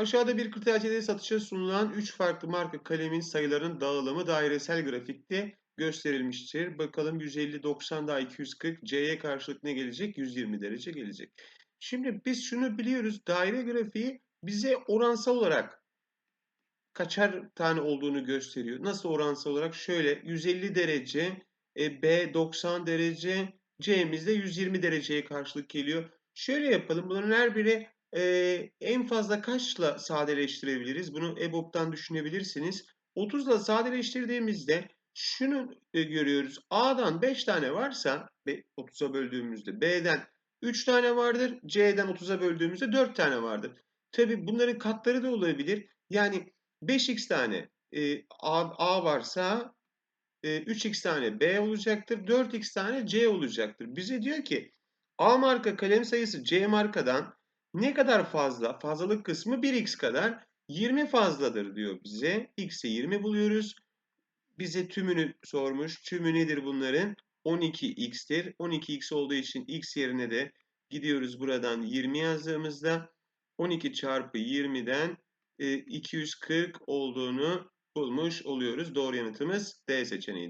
Aşağıda bir kırtasiyede satışa sunulan 3 farklı marka kalemin sayılarının dağılımı dairesel grafikte gösterilmiştir. Bakalım 150, 90 daha 240. C'ye karşılık ne gelecek? 120 derece gelecek. Şimdi biz şunu biliyoruz. Daire grafiği bize oransal olarak kaçar tane olduğunu gösteriyor. Nasıl oransal olarak? Şöyle 150 derece, e, B 90 derece, C'miz de 120 dereceye karşılık geliyor. Şöyle yapalım. Bunların her biri e, en fazla kaçla sadeleştirebiliriz? Bunu EBOB'dan düşünebilirsiniz. 30 ile sadeleştirdiğimizde şunu e, görüyoruz. A'dan 5 tane varsa 30'a böldüğümüzde B'den 3 tane vardır. C'den 30'a böldüğümüzde 4 tane vardır. Tabi bunların katları da olabilir. Yani 5x tane e, A, A varsa e, 3x tane B olacaktır. 4x tane C olacaktır. Bize diyor ki A marka kalem sayısı C markadan ne kadar fazla? Fazlalık kısmı 1x kadar 20 fazladır diyor bize. X'e 20 buluyoruz. Bize tümünü sormuş. Tümü nedir bunların? 12x'tir. 12x olduğu için x yerine de gidiyoruz buradan 20 yazdığımızda 12 çarpı 20'den 240 olduğunu bulmuş oluyoruz. Doğru yanıtımız D seçeneğidir.